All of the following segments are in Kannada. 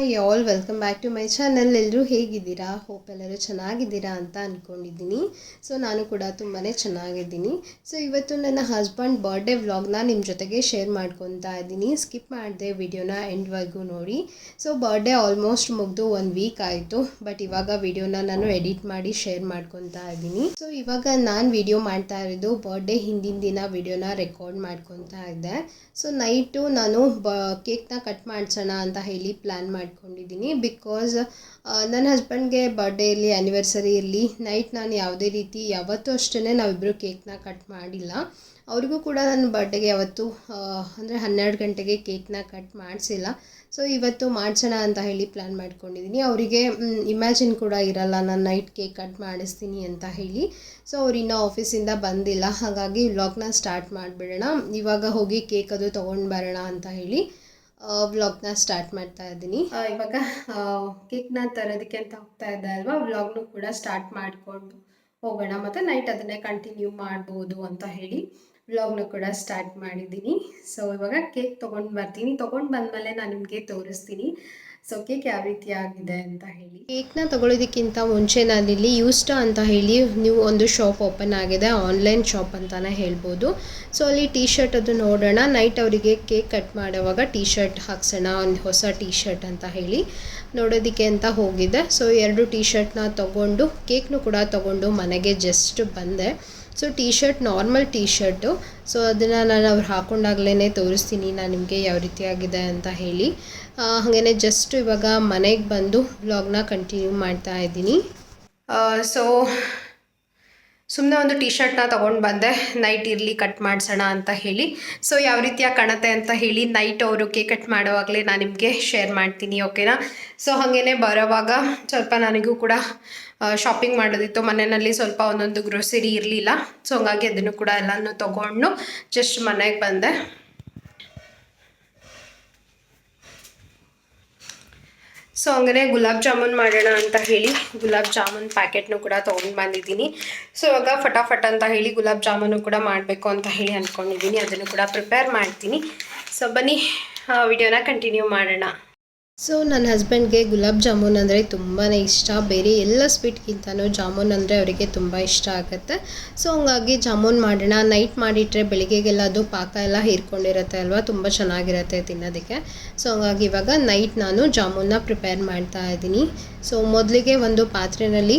Hi all, welcome back to my channel. ಎಲ್ಲರೂ ಹೇಗಿದ್ದೀರಾ? ಹೋಪ್ ಎಲ್ಲರೂ ಚೆನ್ನಾಗಿದ್ದೀರಾ ಅಂತ ಅಂದ್ಕೊಂಡಿದ್ದೀನಿ ಸೊ, ನಾನು ಕೂಡ ತುಂಬಾ ಚೆನ್ನಾಗಿದ್ದೀನಿ. ಸೊ, ಇವತ್ತು ನನ್ನ ಹಸ್ಬೆಂಡ್ ಬರ್ಡೇ ವ್ಲಾಗ್ನ ನಿಮ್ಮ ಜೊತೆಗೆ ಶೇರ್ ಮಾಡ್ಕೊತಾ ಇದ್ದೀನಿ. ಸ್ಕಿಪ್ ಮಾಡಿದೆ ವಿಡಿಯೋನ ಎಂಡ್ವರೆಗೂ ನೋಡಿ. ಸೊ, ಬರ್ಡೇ ಆಲ್ಮೋಸ್ಟ್ ಮುಗಿದು ಒಂದು ವೀಕ್ ಆಯಿತು. ಬಟ್ ಇವಾಗ ವಿಡಿಯೋನ ನಾನು ಎಡಿಟ್ ಮಾಡಿ ಶೇರ್ ಮಾಡ್ಕೊತಾ ಇದ್ದೀನಿ. ಸೊ, ಇವಾಗ ನಾನು ವಿಡಿಯೋ ಮಾಡ್ತಾ ಇರೋದು ಬರ್ಡೇ ಹಿಂದಿನ ದಿನ ವಿಡಿಯೋನ ರೆಕಾರ್ಡ್ ಮಾಡ್ಕೊತಾ ಇದ್ದೆ. ಸೊ, ನೈಟು ನಾನು ಬ ಕೇಕ್ನ ಕಟ್ ಮಾಡ್ಸೋಣ ಅಂತ ಹೇಳಿ ಪ್ಲ್ಯಾನ್ ಮಾಡ್ಕೊಂಡಿದ್ದೀನಿ ಬಿಕಾಸ್ ನನ್ನ ಹಸ್ಬೆಂಡ್ಗೆ ಬರ್ಡೇ ಇರಲಿ ಆ್ಯನಿವರ್ಸರಿ ಇರಲಿ ನೈಟ್ ನಾನು ಯಾವುದೇ ರೀತಿ ಯಾವತ್ತೂ ಅಷ್ಟೇ ನಾವಿಬ್ಬರು ಕೇಕ್ನ ಕಟ್ ಮಾಡಿಲ್ಲ. ಅವ್ರಿಗೂ ಕೂಡ ನನ್ನ ಬರ್ಡೇಗೆ ಯಾವತ್ತು ಅಂದರೆ ಹನ್ನೆರಡು ಗಂಟೆಗೆ ಕೇಕ್ನ ಕಟ್ ಮಾಡಿಸಿಲ್ಲ. ಸೊ ಇವತ್ತು ಮಾಡಿಸೋಣ ಅಂತ ಹೇಳಿ ಪ್ಲ್ಯಾನ್ ಮಾಡ್ಕೊಂಡಿದ್ದೀನಿ. ಅವರಿಗೆ ಇಮ್ಯಾಜಿನ್ ಕೂಡ ಇರಲ್ಲ, ನಾನು ನೈಟ್ ಕೇಕ್ ಕಟ್ ಮಾಡಿಸ್ತೀನಿ ಅಂತ ಹೇಳಿ. ಸೊ ಅವ್ರು ಇನ್ನೂ ಆಫೀಸಿಂದ ಬಂದಿಲ್ಲ. ಹಾಗಾಗಿ ವ್ಲಾಗ್ನ ಸ್ಟಾರ್ಟ್ ಮಾಡಿಬಿಡೋಣ. ಇವಾಗ ಹೋಗಿ ಕೇಕ್ ಅದು ತೊಗೊಂಡು ಬರೋಣ ಅಂತ ಹೇಳಿ. ವ್ಲಾಗ್ನ ಸ್ಟಾರ್ಟ್ ಮಾಡ್ತಾ ಇದ್ದೀನಿ. ಇವಾಗ ಕೇಕ್ನ ತರೋದಕ್ಕೆ ಅಂತ ಹೋಗ್ತಾ ಇದ್ದೆ ಅಲ್ವಾ ವ್ಲಾಗ್ನು ಕೂಡ ಸ್ಟಾರ್ಟ್ ಮಾಡಿಕೊಂಡು ಹೋಗೋಣ ಮತ್ತು ನೈಟ್ ಅದನ್ನೇ ಕಂಟಿನ್ಯೂ ಮಾಡ್ಬೋದು ಅಂತ ಹೇಳಿ ವ್ಲಾಗ್ನು ಕೂಡ ಸ್ಟಾರ್ಟ್ ಮಾಡಿದ್ದೀನಿ. ಸೊ ಇವಾಗ ಕೇಕ್ ತೊಗೊಂಡು ಬರ್ತೀನಿ. ತೊಗೊಂಡು ಬಂದಮೇಲೆ ನಾನು ನಿಮಗೆ ತೋರಿಸ್ತೀನಿ. ಸೊ ಕೇಕ್ ಯಾವ ರೀತಿ ಆಗಿದೆ ಅಂತ ಹೇಳಿ. ಕೇಕ್ನ ತಗೊಳ್ಳೋದಕ್ಕಿಂತ ಮುಂಚೆ ನಾನಿಲ್ಲಿ ಯೂಸ್ಟ ಅಂತ ಹೇಳಿ ನೀವು ಒಂದು ಶಾಪ್ ಓಪನ್ ಆಗಿದೆ, ಆನ್ಲೈನ್ ಶಾಪ್ ಅಂತಲೇ ಹೇಳ್ಬೋದು. ಸೊ, ಅಲ್ಲಿ ಟೀ ಶರ್ಟ್ ಅದು ನೋಡೋಣ. ನೈಟ್ ಅವರಿಗೆ ಕೇಕ್ ಕಟ್ ಮಾಡುವಾಗ ಟೀ ಶರ್ಟ್ ಹಾಕ್ಸೋಣ, ಒಂದು ಹೊಸ ಟೀ ಶರ್ಟ್ ಅಂತ ಹೇಳಿ ನೋಡೋದಕ್ಕೆ ಅಂತ ಹೋಗಿದ್ದೆ ಸೊ, ಎರಡು ಟೀ ಶರ್ಟ್ನ ತೊಗೊಂಡು, ಕೇಕ್ನು ಕೂಡ ತೊಗೊಂಡು ಮನೆಗೆ ಜಸ್ಟ್ ಬಂದೆ. So T shirt normal T shirt so ಅದನ್ನು ನಾನು ಅವ್ರು ಹಾಕೊಂಡಾಗಲೇ ತೋರಿಸ್ತೀನಿ ನಾನು ನಿಮಗೆ ಯಾವ ರೀತಿ ಆಗಿದೆ ಅಂತ ಹೇಳಿ. ಹಾಗೆಯೇ ಜಸ್ಟ್ ಇವಾಗ ಮನೆಗೆ ಬಂದು ಬ್ಲಾಗ್ನ ಕಂಟಿನ್ಯೂ ಮಾಡ್ತಾ ಇದ್ದೀನಿ. ಸೊ ಸುಮ್ಮನೆ ಒಂದು ಟೀ ಶರ್ಟ್ನ ತೊಗೊಂಡು ಬಂದೆ. ನೈಟ್ ಇರಲಿ ಕಟ್ ಮಾಡಿಸೋಣ ಅಂತ ಹೇಳಿ. ಸೊ ಯಾವ ರೀತಿಯಾಗಿ ಕಾಣುತ್ತೆ ಅಂತ ಹೇಳಿ ನೈಟ್ ಅವರು ಕೇಕ್ ಕಟ್ ಮಾಡೋವಾಗಲೇ ನಾನು ನಿಮಗೆ ಶೇರ್ ಮಾಡ್ತೀನಿ ಓಕೆನಾ ಸೊ ಹಾಗೇನೆ ಬರೋವಾಗ ಸ್ವಲ್ಪ ನನಗೂ ಕೂಡ ಶಾಪಿಂಗ್ ಮಾಡೋದಿತ್ತು. ಮನೆಯಲ್ಲಿ ಸ್ವಲ್ಪ ಒಂದೊಂದು ಗ್ರೋಸರಿ ಇರಲಿಲ್ಲ. ಸೊ ಹಂಗಾಗಿ ಅದನ್ನು ಕೂಡ ಎಲ್ಲನೂ ತೊಗೊಂಡು ಜಸ್ಟ್ ಮನೆಗೆ ಬಂದೆ. ಸೊ ಹಂಗೆ ಗುಲಾಬ್ ಜಾಮೂನ್ ಮಾಡೋಣ ಅಂತ ಹೇಳಿ ಗುಲಾಬ್ ಜಾಮೂನ್ ಪ್ಯಾಕೆಟ್ನು ಕೂಡ ತೊಗೊಂಡು ಬಂದಿದ್ದೀನಿ. ಸೊ ಇವಾಗ ಫಟಾಫಟ್ ಅಂತ ಹೇಳಿ ಗುಲಾಬ್ ಜಾಮೂನು ಕೂಡ ಮಾಡಬೇಕು ಅಂತ ಹೇಳಿ ಅಂದ್ಕೊಂಡಿದ್ದೀನಿ ಅದನ್ನು ಕೂಡ ಪ್ರಿಪೇರ್ ಮಾಡ್ತೀನಿ. ಸೊ ಬನ್ನಿ ವಿಡಿಯೋನ ಕಂಟಿನ್ಯೂ ಮಾಡೋಣ. ಸೊ ನನ್ನ ಹಸ್ಬೆಂಡ್ಗೆ ಗುಲಾಬ್ ಜಾಮೂನ್ ಅಂದರೆ ತುಂಬಾ ಇಷ್ಟ. ಬೇರೆ ಎಲ್ಲ ಸ್ವೀಟ್ಗಿಂತನೂ ಜಾಮೂನ್ ಅಂದರೆ ಅವರಿಗೆ ತುಂಬ ಇಷ್ಟ ಆಗುತ್ತೆ. ಸೊ ಹಂಗಾಗಿ ಜಾಮೂನ್ ಮಾಡೋಣ. ನೈಟ್ ಮಾಡಿಟ್ರೆ ಬೆಳಿಗ್ಗೆಗೆಲ್ಲ ಅದು ಪಾಕ ಎಲ್ಲ ಹೀರ್ಕೊಂಡಿರುತ್ತೆ ಅಲ್ವಾ? ತುಂಬ ಚೆನ್ನಾಗಿರುತ್ತೆ ತಿನ್ನೋದಕ್ಕೆ. ಸೊ ಹಂಗಾಗಿ ಇವಾಗ ನೈಟ್ ನಾನು ಜಾಮೂನ್ನ ಪ್ರಿಪೇರ್ ಮಾಡ್ತಾ ಇದ್ದೀನಿ. ಸೊ ಮೊದಲಿಗೆ ಒಂದು ಪಾತ್ರೆಯಲ್ಲಿ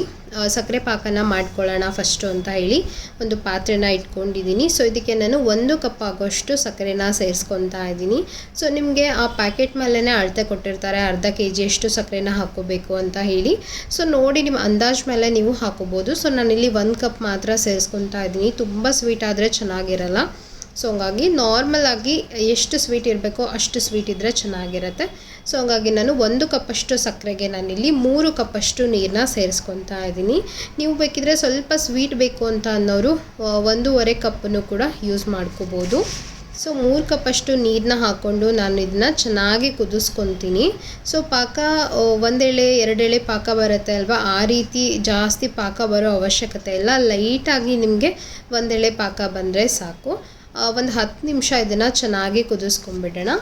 ಸಕ್ಕರೆ ಪಾಕನ ಮಾಡ್ಕೊಳ್ಳೋಣ ಫಸ್ಟು ಅಂತ ಹೇಳಿ ಒಂದು ಪಾತ್ರೆನ ಇಟ್ಕೊಂಡಿದ್ದೀನಿ. ಸೊ ಇದಕ್ಕೆ ನಾನು ಒಂದು ಕಪ್ ಆಗೋಷ್ಟು ಸಕ್ಕರೆನ ಸೇರಿಸ್ಕೊತಾ ಇದ್ದೀನಿ. ಸೊ ನಿಮಗೆ ಆ ಪ್ಯಾಕೆಟ್ ಮೇಲೇ ಅಳತೆ ಕೊಟ್ಟಿರ್ತಾರೆ, ಅರ್ಧ ಕೆ ಜಿಯಷ್ಟು ಸಕ್ಕರೆನ ಹಾಕೋಬೇಕು ಅಂತ ಹೇಳಿ. ಸೊ ನೋಡಿ ನಿಮ್ಮ ಅಂದಾಜ್ ಮೇಲೆ ನೀವು ಹಾಕೋಬೋದು ಸೊ ನಾನಿಲ್ಲಿ ಒಂದು ಕಪ್ ಮಾತ್ರ ಸೇರಿಸ್ಕೊತಾ ಇದ್ದೀನಿ. ತುಂಬ ಸ್ವೀಟ್ ಆದರೆ ಚೆನ್ನಾಗಿರಲ್ಲ. ಸೊ ಹಂಗಾಗಿ ನಾರ್ಮಲ್ ಆಗಿ ಎಷ್ಟು ಸ್ವೀಟ್ ಇರಬೇಕೋ ಅಷ್ಟು ಸ್ವೀಟ್ ಇದ್ದರೆ ಚೆನ್ನಾಗಿರುತ್ತೆ. ಸೊ ಹಂಗಾಗಿ ನಾನು ಒಂದು ಕಪ್ಪಷ್ಟು ಸಕ್ಕರೆಗೆ ನಾನಿಲ್ಲಿ ಮೂರು ಕಪ್ಪಷ್ಟು ನೀರನ್ನ ಸೇರಿಸ್ಕೊತಾ ಇದ್ದೀನಿ. ನೀವು ಬೇಕಿದ್ರೆ ಸ್ವಲ್ಪ ಸ್ವೀಟ್ ಬೇಕು ಅಂತ ಅನ್ನೋರು ಒಂದೂವರೆ ಕಪ್ಪನ್ನು ಕೂಡ ಯೂಸ್ ಮಾಡ್ಕೋಬೋದು. ಸೊ ಮೂರು ಕಪ್ಪಷ್ಟು ನೀರನ್ನ ಹಾಕ್ಕೊಂಡು ನಾನು ಇದನ್ನ ಚೆನ್ನಾಗಿ ಕುದಿಸ್ಕೊತೀನಿ ಸೊ ಪಾಕ ಒಂದೆಳೆ, ಎರಡೆಳೆ ಪಾಕ ಬರುತ್ತೆ ಅಲ್ವಾ? ಆ ರೀತಿ ಜಾಸ್ತಿ ಪಾಕ ಬರೋ ಅವಶ್ಯಕತೆ ಇಲ್ಲ. ಲೈಟಾಗಿ ನಿಮಗೆ ಒಂದೆಳೆ ಪಾಕ ಬಂದರೆ ಸಾಕು. ಒಂದು ಹತ್ತು ನಿಮಿಷ ಇದನ್ನು ಚೆನ್ನಾಗಿ ಕುದಿಸ್ಕೊಂಬಿಡೋಣ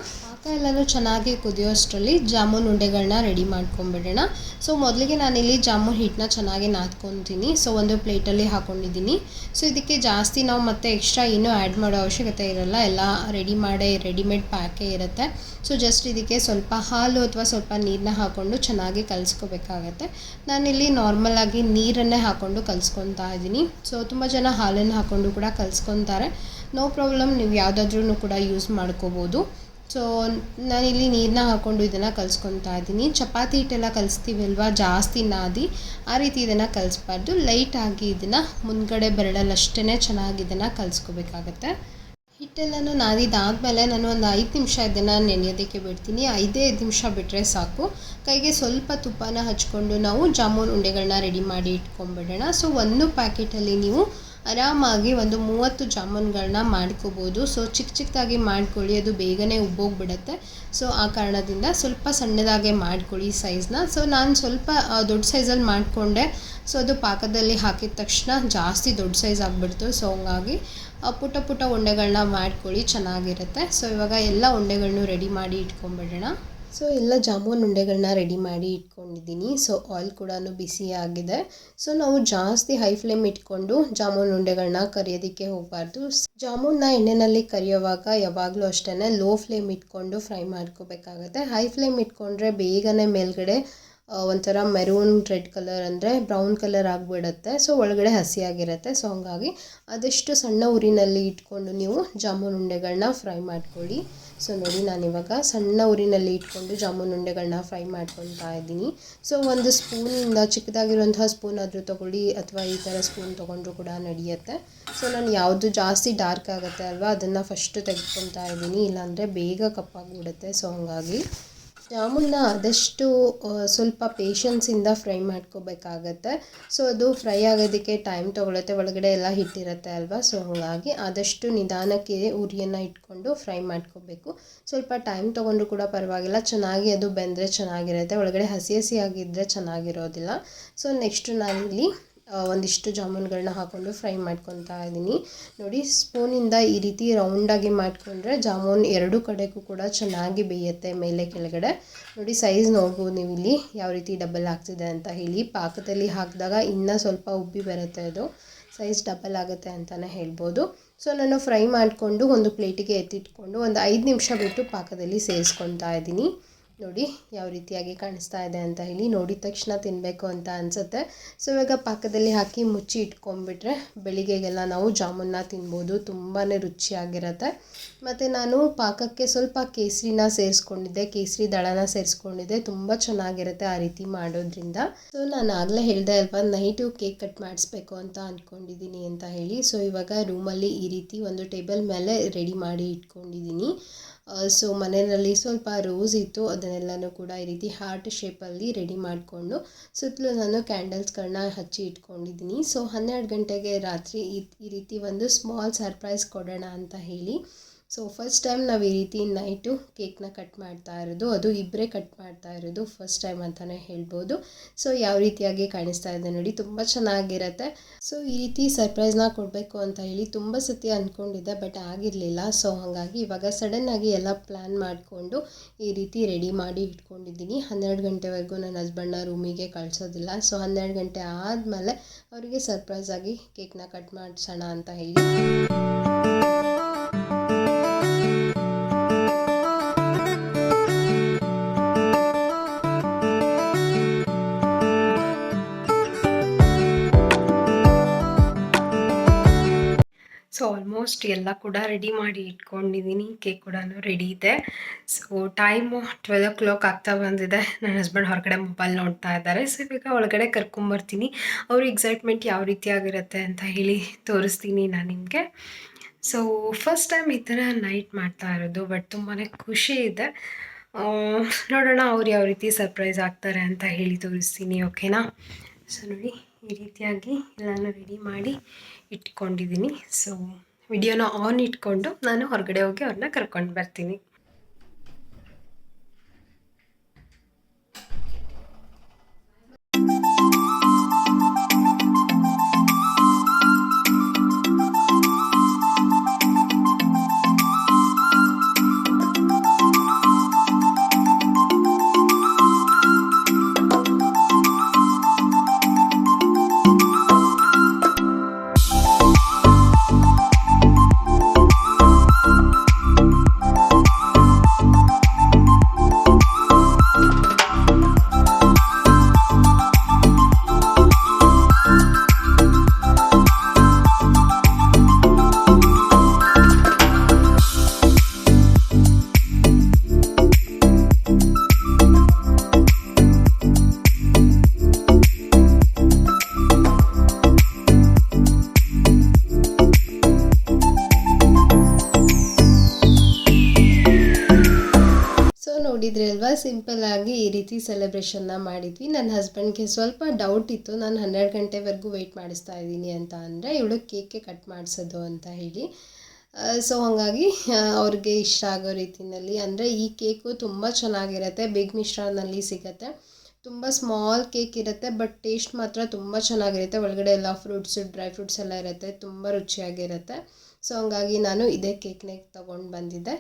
ಪಾಕ ಎಲ್ಲನೂ ಚೆನ್ನಾಗಿ ಕುದಿಯೋಷ್ಟರಲ್ಲಿ ಜಾಮೂನ್ ಉಂಡೆಗಳನ್ನ ರೆಡಿ ಮಾಡ್ಕೊಂಬಿಡೋಣ ಸೊ ಮೊದಲಿಗೆ ನಾನಿಲ್ಲಿ ಜಾಮೂನ್ ಹಿಟ್ಟನ್ನ ಚೆನ್ನಾಗಿ ನಾದ್ಕೊತೀನಿ. ಸೊ ಒಂದು ಪ್ಲೇಟಲ್ಲಿ ಹಾಕ್ಕೊಂಡಿದ್ದೀನಿ ಸೊ ಇದಕ್ಕೆ ಜಾಸ್ತಿ ನಾವು ಮತ್ತೆ ಎಕ್ಸ್ಟ್ರಾ ಏನೂ ಆ್ಯಡ್ ಮಾಡೋ ಅವಶ್ಯಕತೆ ಇರೋಲ್ಲ. ಎಲ್ಲ ರೆಡಿ ಮಾಡೇ ರೆಡಿಮೇಡ್ ಪ್ಯಾಕೇ ಇರುತ್ತೆ. ಸೊ ಜಸ್ಟ್ ಇದಕ್ಕೆ ಸ್ವಲ್ಪ ಹಾಲು ಅಥವಾ ಸ್ವಲ್ಪ ನೀರನ್ನ ಹಾಕ್ಕೊಂಡು ಚೆನ್ನಾಗಿ ಕಲಿಸ್ಕೋಬೇಕಾಗತ್ತೆ. ನಾನಿಲ್ಲಿ ನಾರ್ಮಲ್ ಆಗಿ ನೀರನ್ನೇ ಹಾಕ್ಕೊಂಡು ಕಲಿಸ್ಕೊತಾ ಇದ್ದೀನಿ. ಸೊ ತುಂಬ ಜನ ಹಾಲನ್ನು ಹಾಕ್ಕೊಂಡು ಕೂಡ ಕಲಿಸ್ಕೊತಾರೆ. ನೋ ಪ್ರಾಬ್ಲಮ್ ನೀವು ಯಾವುದಾದ್ರೂ ಕೂಡ ಯೂಸ್ ಮಾಡ್ಕೋಬೋದು. ಸೊ ನಾನಿಲ್ಲಿ ನೀರನ್ನ ಹಾಕ್ಕೊಂಡು ಇದನ್ನು ಕಲಿಸ್ಕೊತಾ ಇದ್ದೀನಿ. ಚಪಾತಿ ಹಿಟ್ಟೆಲ್ಲ ಕಲಿಸ್ತೀವಿ ಅಲ್ವಾ ಜಾಸ್ತಿ ನಾದಿ. ಆ ರೀತಿ ಇದನ್ನು ಕಲಿಸ್ಬಾರ್ದು. ಲೈಟಾಗಿ ಇದನ್ನು ಮುಂದ್ಗಡೆ ಬೆರಳಲ್ಲಷ್ಟೇ ಚೆನ್ನಾಗಿ ಇದನ್ನು ಕಲಿಸ್ಕೋಬೇಕಾಗತ್ತೆ. ಹಿಟ್ಟೆಲ್ಲನೂ ನಾದಿದಾದಮೇಲೆ ನಾನು ಒಂದು ಐದು ನಿಮಿಷ ಇದನ್ನು ನೆನೆಯೋದಕ್ಕೆ ಬಿಡ್ತೀನಿ. ಐದೇ ಐದು ನಿಮಿಷ ಬಿಟ್ಟರೆ ಸಾಕು. ಕೈಗೆ ಸ್ವಲ್ಪ ತುಪ್ಪನ ಹಚ್ಕೊಂಡು ನಾವು ಜಾಮೂನ್ ಉಂಡೆಗಳನ್ನ ರೆಡಿ ಮಾಡಿ ಇಟ್ಕೊಂಡ್ಬಿಡೋಣ. ಸೊ ಒಂದು ಪ್ಯಾಕೆಟಲ್ಲಿ ನೀವು ಆರಾಮಾಗಿ ಒಂದು ಮೂವತ್ತು ಜಾಮೂನ್ಗಳನ್ನ ಮಾಡ್ಕೋಬೋದು. ಸೊ ಚಿಕ್ಕ ಚಿಕ್ಕದಾಗಿ ಮಾಡ್ಕೊಳ್ಳಿ. ಅದು ಬೇಗನೆ ಉಬ್ಬೋಗ್ಬಿಡತ್ತೆ. ಸೊ ಆ ಕಾರಣದಿಂದ ಸ್ವಲ್ಪ ಸಣ್ಣದಾಗೆ ಮಾಡ್ಕೊಳ್ಳಿ ಸೈಜ್ನ ಸೊ ನಾನು ಸ್ವಲ್ಪ ದೊಡ್ಡ ಸೈಜಲ್ಲಿ ಮಾಡಿಕೊಂಡೆ. ಸೊ ಅದು ಪಾಕದಲ್ಲಿ ಹಾಕಿದ ತಕ್ಷಣ ಜಾಸ್ತಿ ದೊಡ್ಡ ಸೈಜ್ ಆಗಿಬಿಡ್ತು. ಸೊ ಹಂಗಾಗಿ ಪುಟ ಪುಟ್ಟ ಉಂಡೆಗಳನ್ನ ಮಾಡ್ಕೊಳ್ಳಿ. ಚೆನ್ನಾಗಿರುತ್ತೆ. ಸೊ ಇವಾಗ ಎಲ್ಲ ಉಂಡೆಗಳನ್ನೂ ರೆಡಿ ಮಾಡಿ ಇಟ್ಕೊಂಬಿಡೋಣ ಸೊ ಎಲ್ಲ ಜಾಮೂನ್ ಉಂಡೆಗಳನ್ನ ರೆಡಿ ಮಾಡಿ ಇಟ್ಕೊಂಡಿದ್ದೀನಿ. ಸೊ ಆಯಿಲ್ ಕೂಡ ಬಿಸಿ ಆಗಿದೆ. ಸೊ ನಾವು ಜಾಸ್ತಿ ಹೈ ಫ್ಲೇಮ್ ಇಟ್ಕೊಂಡು ಜಾಮೂನ್ ಉಂಡೆಗಳನ್ನ ಕರಿಯೋದಕ್ಕೆ ಹೋಗಬಾರ್ದು. ಜಾಮೂನ್ನ ಎಣ್ಣೆಯಲ್ಲಿ ಕರಿಯೋವಾಗ ಯಾವಾಗಲೂ ಅಷ್ಟೇ ಲೋ ಫ್ಲೇಮ್ ಇಟ್ಕೊಂಡು ಫ್ರೈ ಮಾಡ್ಕೋಬೇಕಾಗತ್ತೆ. ಹೈ ಫ್ಲೇಮ್ ಇಟ್ಕೊಂಡ್ರೆ ಬೇಗನೆ ಮೇಲ್ಗಡೆ ಒಂಥರ ಮೆರೂನ್ ರೆಡ್ ಕಲರ್ ಅಂದರೆ ಬ್ರೌನ್ ಕಲರ್ ಆಗಿಬಿಡುತ್ತೆ. ಸೊ ಒಳಗಡೆ ಹಸಿಯಾಗಿರುತ್ತೆ. ಸೊ ಹಂಗಾಗಿ ಆದಷ್ಟು ಸಣ್ಣ ಉರಿನಲ್ಲಿ ಇಟ್ಕೊಂಡು ನೀವು ಜಾಮೂನ್ ಉಂಡೆಗಳನ್ನ ಫ್ರೈ ಮಾಡ್ಕೊಳ್ಳಿ. ಸೊ ನೋಡಿ ನಾನಿವಾಗ ಸಣ್ಣ ಊರಿನಲ್ಲಿ ಇಟ್ಕೊಂಡು ಜಾಮೂನ್ ಉಂಡೆಗಳನ್ನ ಫ್ರೈ ಮಾಡ್ಕೊತಾ ಇದ್ದೀನಿ. ಸೊ ಒಂದು ಸ್ಪೂನಿಂದ ಚಿಕ್ಕದಾಗಿರುವಂತಹ ಸ್ಪೂನ್ ಆದರೂ ತೊಗೊಳ್ಳಿ, ಅಥವಾ ಈ ಥರ ಸ್ಪೂನ್ ತೊಗೊಂಡ್ರು ಕೂಡ ನಡೆಯುತ್ತೆ. ಸೊ ನಾನು ಯಾವುದು ಜಾಸ್ತಿ ಡಾರ್ಕ್ ಆಗುತ್ತೆ ಅಲ್ವಾ, ಅದನ್ನು ಫಸ್ಟು ತೆಗೆದುಕೊತಾ ಇದ್ದೀನಿ. ಇಲ್ಲಾಂದರೆ ಬೇಗ ಕಪ್ಪಾಗಿಬಿಡುತ್ತೆ ಸೊ ಹಂಗಾಗಿ ಜಾಮೂನ್ನ ಆದಷ್ಟು ಸ್ವಲ್ಪ ಪೇಷನ್ಸಿಂದ ಫ್ರೈ ಮಾಡ್ಕೋಬೇಕಾಗತ್ತೆ. ಸೊ ಅದು ಫ್ರೈ ಆಗೋದಕ್ಕೆ ಟೈಮ್ ತೊಗೊಳುತ್ತೆ. ಒಳಗಡೆ ಎಲ್ಲ ಹಿಟ್ಟಿರುತ್ತೆ ಅಲ್ವಾ? ಸೊ ಹಾಗಾಗಿ ಆದಷ್ಟು ನಿಧಾನಕ್ಕೆ ಉರಿಯನ್ನು ಇಟ್ಕೊಂಡು ಫ್ರೈ ಮಾಡ್ಕೋಬೇಕು. ಸ್ವಲ್ಪ ಟೈಮ್ ತೊಗೊಂಡ್ರು ಕೂಡ ಪರವಾಗಿಲ್ಲ. ಚೆನ್ನಾಗಿ ಅದು ಬೆಂದರೆ ಚೆನ್ನಾಗಿರುತ್ತೆ. ಒಳಗಡೆ ಹಸಿ ಹಸಿಯಾಗಿದ್ದರೆ ಚೆನ್ನಾಗಿರೋದಿಲ್ಲ. ಸೊ ನೆಕ್ಸ್ಟು ಆ, ಒಂದಿಷ್ಟು ಜಾಮೂನ್ಗಳನ್ನ ಹಾಕ್ಕೊಂಡು ಫ್ರೈ ಮಾಡ್ಕೊತಾ ಇದ್ದೀನಿ ನೋಡಿ, ಸ್ಪೂನಿಂದ ಈ ರೀತಿ ರೌಂಡಾಗಿ ಮಾಡಿಕೊಂಡ್ರೆ ಜಾಮೂನ್ ಎರಡು ಕಡೆಗೂ ಕೂಡ ಚೆನ್ನಾಗಿ ಬೇಯುತ್ತೆ ಮೇಲೆ ಕೆಳಗಡೆ. ನೋಡಿ, ಸೈಜ್ ನೋಡ್ಬೋದು ನೀವು ಇಲ್ಲಿ ಯಾವ ರೀತಿ ಡಬಲ್ ಆಗ್ತಿದೆ ಅಂತ ಹೇಳಿ. ಪಾಕದಲ್ಲಿ ಹಾಕಿದಾಗ ಇನ್ನೂ ಸ್ವಲ್ಪ ಉಬ್ಬಿ ಬರುತ್ತೆ ಅದು. ಸೈಜ್ ಡಬಲ್ ಆಗುತ್ತೆ ಅಂತಲೇ ಹೇಳ್ಬೋದು. ಸೊ, ನಾನು ಫ್ರೈ ಮಾಡಿಕೊಂಡು ಒಂದು ಪ್ಲೇಟಿಗೆ ಎತ್ತಿಟ್ಕೊಂಡು ಒಂದು ಐದು ನಿಮಿಷ ಬಿಟ್ಟು ಪಾಕದಲ್ಲಿ ಸೇರಿಸ್ಕೊತಾ ಇದ್ದೀನಿ ನೋಡಿ ಯಾವ ರೀತಿಯಾಗಿ ಕಾಣಿಸ್ತಾ ಇದೆ ಅಂತ ಹೇಳಿ ನೋಡಿದ ತಕ್ಷಣ ತಿನ್ನಬೇಕು ಅಂತ ಅನಿಸುತ್ತೆ. ಸೊ ಇವಾಗ ಪಾಕದಲ್ಲಿ ಹಾಕಿ ಮುಚ್ಚಿ ಇಟ್ಕೊಂಡ್ಬಿಟ್ರೆ ಬೆಳಿಗ್ಗೆಗೆಲ್ಲ ನಾವು ಜಾಮೂನ್ನ ತಿನ್ಬೋದು. ತುಂಬಾ ರುಚಿಯಾಗಿರುತ್ತೆ. ಮತ್ತು ನಾನು ಪಾಕಕ್ಕೆ ಸ್ವಲ್ಪ ಕೇಸರಿನ ಸೇರಿಸ್ಕೊಂಡಿದ್ದೆ. ಕೇಸರಿ ದಳನ ಸೇರಿಸ್ಕೊಂಡಿದ್ದೆ. ತುಂಬ ಚೆನ್ನಾಗಿರುತ್ತೆ ಆ ರೀತಿ ಮಾಡೋದ್ರಿಂದ. ಸೊ ನಾನು ಆಗಲೇ ಹೇಳಿದೆ ಅಲ್ವಾ, ನೈಟು ಕೇಕ್ ಕಟ್ ಮಾಡಿಸ್ಬೇಕು ಅಂತ ಅಂದ್ಕೊಂಡಿದ್ದೀನಿ ಅಂತ ಹೇಳಿ. ಸೊ ಇವಾಗ ರೂಮಲ್ಲಿ ಈ ರೀತಿ ಒಂದು ಟೇಬಲ್ ಮೇಲೆ ರೆಡಿ ಮಾಡಿ ಇಟ್ಕೊಂಡಿದ್ದೀನಿ. ಸೊ ಮನೆಯಲ್ಲಿ ಸ್ವಲ್ಪ ರೋಸ್ ಇತ್ತು, ಅದನ್ನೆಲ್ಲನೂ ಕೂಡ ಈ ರೀತಿ ಹಾರ್ಟ್ ಶೇಪಲ್ಲಿ ರೆಡಿ ಮಾಡಿಕೊಂಡು ಸುತ್ತಲೂ ನಾನು ಕ್ಯಾಂಡಲ್ಸ್ಗಳನ್ನ ಹಚ್ಚಿ ಇಟ್ಕೊಂಡಿದ್ದೀನಿ. ಸೊ ಹನ್ನೆರಡು ಗಂಟೆಗೆ ರಾತ್ರಿ ಈ ಈ ರೀತಿ ಒಂದು ಸ್ಮಾಲ್ ಸರ್ಪ್ರೈಸ್ ಕೊಡೋಣ ಅಂತ ಹೇಳಿ ಸೊ ಫಸ್ಟ್ ಟೈಮ್ ನಾವು ಈ ರೀತಿ ನೈಟು ಕೇಕ್ನ ಕಟ್ ಮಾಡ್ತಾ ಇರೋದು, ಅದು ಇಬ್ಬರೇ ಕಟ್ ಮಾಡ್ತಾ ಇರೋದು ಫಸ್ಟ್ ಟೈಮ್ ಅಂತಲೇ ಹೇಳ್ಬೋದು. ಸೊ ಯಾವ ರೀತಿಯಾಗಿ ಕಾಣಿಸ್ತಾ ಇದೆ ನೋಡಿ, ತುಂಬ ಚೆನ್ನಾಗಿರುತ್ತೆ. ಸೊ ಈ ರೀತಿ ಸರ್ಪ್ರೈಸ್ನ ಕೊಡಬೇಕು ಅಂತ ಹೇಳಿ ತುಂಬ ಸತಿ ಅಂದ್ಕೊಂಡಿದ್ದೆ ಬಟ್ ಆಗಿರಲಿಲ್ಲ. ಸೊ ಹಾಗಾಗಿ ಇವಾಗ ಸಡನ್ನಾಗಿ ಎಲ್ಲ ಪ್ಲ್ಯಾನ್ ಮಾಡಿಕೊಂಡು ಈ ರೀತಿ ರೆಡಿ ಮಾಡಿ ಇಟ್ಕೊಂಡಿದ್ದೀನಿ. ಹನ್ನೆರಡು ಗಂಟೆವರೆಗೂ ನನ್ನ ಹಸ್ಬೆಂಡ್ನ ರೂಮಿಗೆ ಕಳಿಸೋದಿಲ್ಲ. ಸೊ ಹನ್ನೆರಡು ಗಂಟೆ ಆದಮೇಲೆ ಅವರಿಗೆ ಸರ್ಪ್ರೈಸ್ ಆಗಿ ಕೇಕ್ನ ಕಟ್ ಮಾಡಿಸೋಣ ಅಂತ ಹೇಳಿ. ಆಲ್ಮೋಸ್ಟ್ ಎಲ್ಲ ಕೂಡ ರೆಡಿ ಮಾಡಿ ಇಟ್ಕೊಂಡಿದ್ದೀನಿ ಕೇಕ್ ಕೂಡ ರೆಡಿ ಇದೆ. So time twelve o'clock ಆಗ್ತಾ ಬಂದಿದೆ. ನನ್ನ ಹಸ್ಬೆಂಡ್ ಹೊರಗಡೆ ಮೊಬೈಲ್ ನೋಡ್ತಾ ಇದ್ದಾರೆ. ಸೊ ಇವಾಗ ಒಳಗಡೆ ಕರ್ಕೊಂಬರ್ತೀನಿ ಅವ್ರ ಎಕ್ಸೈಟ್ಮೆಂಟ್ ಯಾವ ರೀತಿ ಆಗಿರುತ್ತೆ ಅಂತ ಹೇಳಿ ತೋರಿಸ್ತೀನಿ ನಾನು ನಿಮಗೆ. ಸೊ ಫಸ್ಟ್ ಟೈಮ್ ಈ ಥರ ನೈಟ್ ಮಾಡ್ತಾ ಇರೋದು ಬಟ್ ತುಂಬಾ ಖುಷಿ ಇದೆ. ನೋಡೋಣ ಅವ್ರು ಯಾವ ರೀತಿ ಸರ್ಪ್ರೈಸ್ ಆಗ್ತಾರೆ ಅಂತ ಹೇಳಿ ತೋರಿಸ್ತೀನಿ ಓಕೆನಾ ಸೊ ನೋಡಿ, ಈ ರೀತಿಯಾಗಿ ಎಲ್ಲನೂ ರೆಡಿ ಮಾಡಿ ಇಟ್ಕೊಂಡಿದ್ದೀನಿ ಸೊ ವಿಡಿಯೋನ ಆನ್ ಇಟ್ಕೊಂಡು ನಾನು ಹೊರಗಡೆ ಹೋಗಿ ಅವ್ರನ್ನ ಕರ್ಕೊಂಡು ಬರ್ತೀನಿ. ನೋಡಿದ್ರಿ ಅಲ್ವಾ ಸಿಂಪಲ್ ಆಗಿ ಈ ರೀತಿ ಸೆಲೆಬ್ರೇಷನ್ನ ಮಾಡಿದ್ವಿ. ನನ್ನ ಹಸ್ಬೆಂಡ್ಗೆ ಸ್ವಲ್ಪ ಡೌಟ್ ಇತ್ತು. ನಾನು ಹನ್ನೆರಡು ಗಂಟೆವರೆಗೂ ವೆಯ್ಟ್ ಮಾಡಿಸ್ತಾ ಇದ್ದೀನಿ ಅಂತ ಅಂದರೆ, ಇವಳು ಕೇಕೆ ಕಟ್ ಮಾಡಿಸೋದು ಅಂತ ಹೇಳಿ. ಸೊ ಹಾಗಾಗಿ ಅವ್ರಿಗೆ ಇಷ್ಟ ಆಗೋ ರೀತಿಯಲ್ಲಿ ಅಂದರೆ, ಈ ಕೇಕು ತುಂಬ ಚೆನ್ನಾಗಿರುತ್ತೆ. ಬಿಗ್ ಮಿಶ್ರಾನಲ್ಲಿ ಸಿಗುತ್ತೆ. ತುಂಬ ಸ್ಮಾಲ್ ಕೇಕ್ ಇರುತ್ತೆ ಬಟ್ ಟೇಸ್ಟ್ ಮಾತ್ರ ತುಂಬ ಚೆನ್ನಾಗಿರುತ್ತೆ. ಒಳಗಡೆ ಎಲ್ಲ ಫ್ರೂಟ್ಸು ಡ್ರೈ ಫ್ರೂಟ್ಸ್ ಎಲ್ಲ ಇರುತ್ತೆ. ತುಂಬ ರುಚಿಯಾಗಿರುತ್ತೆ. ಸೊ ಹಂಗಾಗಿ ನಾನು ಇದೇ ಕೇಕ್ನೇ ತೊಗೊಂಡು ಬಂದಿದ್ದೆ.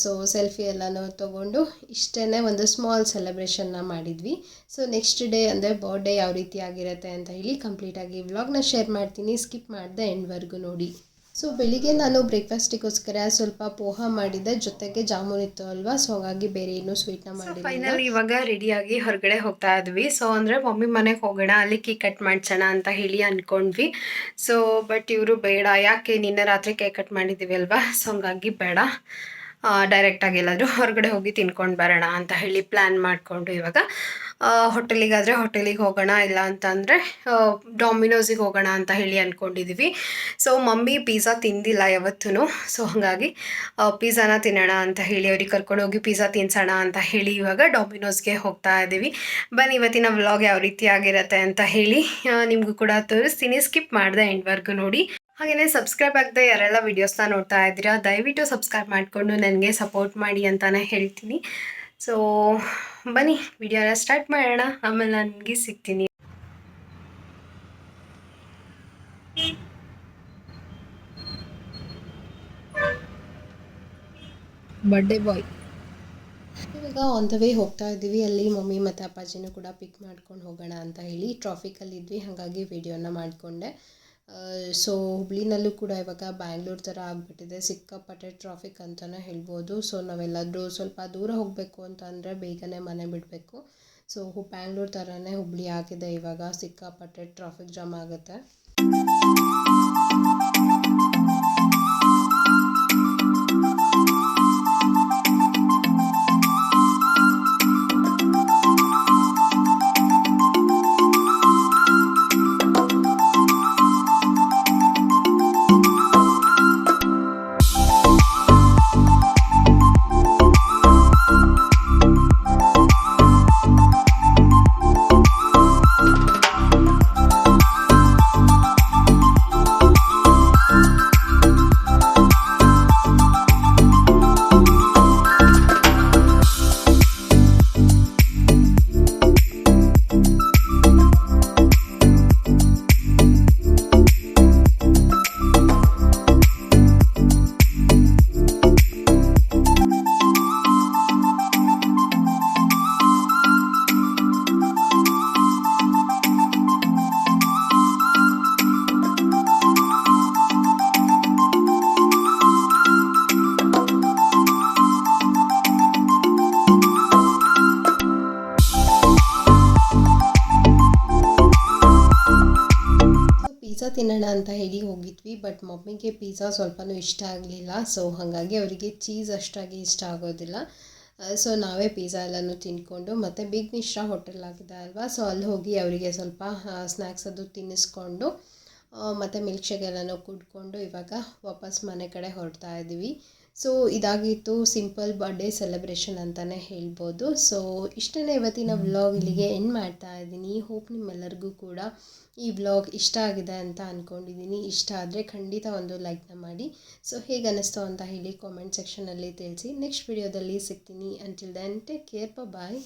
ಸೊ ಸೆಲ್ಫಿ ಎಲ್ಲನೂ ತೊಗೊಂಡು ಇಷ್ಟೇ ಒಂದು ಸ್ಮಾಲ್ ಸೆಲೆಬ್ರೇಷನ್ನ ಮಾಡಿದ್ವಿ. ಸೊ ನೆಕ್ಸ್ಟ್ ಡೇ ಅಂದರೆ ಬರ್ಡೇ ಯಾವ ರೀತಿ ಆಗಿರುತ್ತೆ ಅಂತ ಹೇಳಿ ಕಂಪ್ಲೀಟಾಗಿ ವ್ಲಾಗ್ನ ಶೇರ್ ಮಾಡ್ತೀನಿ. ಸ್ಕಿಪ್ ಮಾಡಿದೆ ಎಂಡ್ವರೆಗೂ ನೋಡಿ. ಸೊ ಬೆಳಿಗ್ಗೆ ನಾನು ಬ್ರೇಕ್ಫಾಸ್ಟಿಗೋಸ್ಕರ ಸ್ವಲ್ಪ ಪೋಹ ಮಾಡಿದ್ದೆ. ಜೊತೆಗೆ ಜಾಮೂನ್ ಇತ್ತು ಅಲ್ವಾ? ಸೊ ಹಾಗಾಗಿ ಬೇರೆ ಏನೂ ಸ್ವೀಟ್ನ ಮಾಡಿ ಫೈನಲ್ ಇವಾಗ ರೆಡಿಯಾಗಿ ಹೊರಗಡೆ ಹೋಗ್ತಾ ಇದ್ವಿ. ಸೊ ಅಂದರೆ ಮಮ್ಮಿ ಮನೆಗೆ ಹೋಗೋಣ ಅಲ್ಲಿ ಕೇಕ್ ಕಟ್ ಮಾಡ್ಸೋಣ ಅಂತ ಹೇಳಿ ಅಂದ್ಕೊಂಡ್ವಿ ಸೊ ಬಟ್ ಇವರು ಬೇಡ. ಯಾಕೆ ನಿನ್ನೆ ರಾತ್ರಿ ಕೇಕ್ ಕಟ್ ಮಾಡಿದ್ದೀವಿ ಅಲ್ವಾ? ಸೊ ಹಂಗಾಗಿ ಬೇಡ. ಡೈರೆಕ್ಟಾಗಿ ಎಲ್ಲಾದರೂ ಹೊರಗಡೆ ಹೋಗಿ ತಿನ್ಕೊಂಡು ಬರೋಣ ಅಂತ ಹೇಳಿ ಪ್ಲ್ಯಾನ್ ಮಾಡಿಕೊಂಡು ಇವಾಗ ಹೋಟೆಲಿಗಾದರೆ ಹೋಟೆಲಿಗೆ ಹೋಗೋಣ ಇಲ್ಲ ಅಂತಂದರೆ ಡಾಮಿನೋಸಿಗೆ ಹೋಗೋಣ ಅಂತ ಹೇಳಿ ಅಂದ್ಕೊಂಡಿದ್ದೀವಿ ಸೊ ಮಮ್ಮಿ ಪಿಝಾ ತಿಂದಿಲ್ಲ ಯಾವತ್ತೂ ಸೊ ಹಾಗಾಗಿ ಪಿಝಾನ ತಿನ್ನೋಣ ಅಂತ ಹೇಳಿ ಅವ್ರಿಗೆ ಕರ್ಕೊಂಡು ಹೋಗಿ ಪಿಜ್ಜಾ ತಿನ್ಸೋಣ ಅಂತ ಹೇಳಿ ಇವಾಗ ಡಾಮಿನೋಸ್ಗೆ ಹೋಗ್ತಾ ಇದ್ದೀವಿ ಬನ್ನಿ, ಇವತ್ತಿನ ವ್ಲಾಗ್ ಯಾವ ರೀತಿ ಆಗಿರುತ್ತೆ ಅಂತ ಹೇಳಿ ನಿಮಗೂ ಕೂಡ ತೋರಿಸ್ತೀನಿ. ಸ್ಕಿಪ್ ಮಾಡಿದೆ ಎಂಡ್ವರೆಗೂ ನೋಡಿ. ಹಾಗೆಯೇ ಸಬ್ಸ್ಕ್ರೈಬ್ ಆಗದೆ ಯಾರೆಲ್ಲ ವಿಡಿಯೋಸ್ನ ನೋಡ್ತಾ ಇದ್ದೀರಾ, ದಯವಿಟ್ಟು ಸಬ್ಸ್ಕ್ರೈಬ್ ಮಾಡಿಕೊಂಡು ನನಗೆ ಸಪೋರ್ಟ್ ಮಾಡಿ ಅಂತಲೇ ಹೇಳ್ತೀನಿ. ಸೊ ಬನ್ನಿ ವಿಡಿಯೋನ ಸ್ಟಾರ್ಟ್ ಮಾಡೋಣ. ಆಮೇಲೆ ನನಗೆ ಸಿಗ್ತೀನಿ. ಬರ್ಡೇ ಬಾಯ್ ಇವಾಗ ಆನ್ ದ ವೇ ಹೋಗ್ತಾ ಇದ್ದೀವಿ. ಅಲ್ಲಿ ಮಮ್ಮಿ ಮತ್ತು ಅಪ್ಪಾಜಿನೂ ಕೂಡ ಪಿಕ್ ಮಾಡ್ಕೊಂಡು ಹೋಗೋಣ ಅಂತ ಹೇಳಿ ಟ್ರಾಫಿಕಲ್ಲಿ ಇದ್ವಿ ಹಾಗಾಗಿ ವಿಡಿಯೋನ ಮಾಡಿಕೊಂಡೆ. ಸೊ ಹುಬ್ಳಿನಲ್ಲೂ ಕೂಡ ಇವಾಗ ಬ್ಯಾಂಗ್ಳೂರ್ ಥರ ಆಗಿಬಿಟ್ಟಿದೆ. ಸಿಕ್ಕಾಪಟ್ಟೆ ಟ್ರಾಫಿಕ್ ಅಂತಲೇ ಹೇಳ್ಬೋದು. ಸೊ ನಾವೆಲ್ಲಾದರೂ ಸ್ವಲ್ಪ ದೂರ ಹೋಗಬೇಕು ಅಂತ ಅಂದರೆ ಬೇಗನೆ ಮನೆ ಬಿಡಬೇಕು. ಸೊ ಬ್ಯಾಂಗ್ಳೂರ್ ಥರನೇ ಹುಬ್ಳಿ ಆಗಿದೆ ಇವಾಗ. ಸಿಕ್ಕಾಪಟ್ಟೆ ಟ್ರಾಫಿಕ್ ಜಾಮ್ ಆಗುತ್ತೆ. ತಿನ್ನೋಣ ಅಂತ ಹೇಳಿ ಹೋಗಿದ್ವಿ ಬಟ್ ಮಮ್ಮಿಗೆ ಪಿಜ್ಜಾ ಸ್ವಲ್ಪನೂ ಇಷ್ಟ ಆಗಲಿಲ್ಲ. ಸೊ ಹಾಗಾಗಿ ಅವರಿಗೆ ಚೀಸ್ ಅಷ್ಟಾಗಿ ಇಷ್ಟ ಆಗೋದಿಲ್ಲ. ಸೊ ನಾವೇ ಪಿಜ್ಜಾ ಎಲ್ಲನೂ ತಿಂದ್ಕೊಂಡು ಮತ್ತು ಬಿಗ್ ಮಿಶ್ರಾ ಹೋಟೆಲ್ ಆಗಿದೆ ಅಲ್ವಾ? ಸೊ ಅಲ್ಲಿ ಹೋಗಿ ಅವರಿಗೆ ಸ್ವಲ್ಪ ಸ್ನ್ಯಾಕ್ಸ್ ಅದು ತಿನ್ನಿಸ್ಕೊಂಡು ಮತ್ತು ಮಿಲ್ಕ್ ಶೇಕ್ ಎಲ್ಲನೂ ಕುಡ್ಕೊಂಡು ಇವಾಗ ವಾಪಸ್ ಮನೆ ಕಡೆ ಹೊರಡ್ತಾ ಇದ್ದೀವಿ. ಸೊ ಇದಾಗಿತ್ತು ಸಿಂಪಲ್ ಬರ್ಡೇ ಸೆಲೆಬ್ರೇಷನ್ ಅಂತಲೇ ಹೇಳ್ಬೋದು. ಸೊ ಇಷ್ಟನೇ ಇವತ್ತಿನ ವ್ಲಾಗ್ ಇಲ್ಲಿಗೆ ಎಂಡ್ ಮಾಡ್ತಾ ಇದ್ದೀನಿ. ಹೋಪ್ ನಿಮ್ಮೆಲ್ಲರಿಗೂ ಕೂಡ ಈ ವ್ಲಾಗ್ ಇಷ್ಟ ಆಗಿದೆ ಅಂತ ಅಂದ್ಕೊಂಡಿದ್ದೀನಿ ಇಷ್ಟ ಆದರೆ ಖಂಡಿತ ಒಂದು ಲೈಕ್ನ ಮಾಡಿ. ಸೊ ಹೇಗೆ ಅನ್ನಿಸ್ತು ಅಂತ ಹೇಳಿ ಕಾಮೆಂಟ್ ಸೆಕ್ಷನಲ್ಲಿ ತಿಳಿಸಿ. ನೆಕ್ಸ್ಟ್ ವಿಡಿಯೋದಲ್ಲಿ ಸಿಗ್ತೀನಿ. Until then take care bye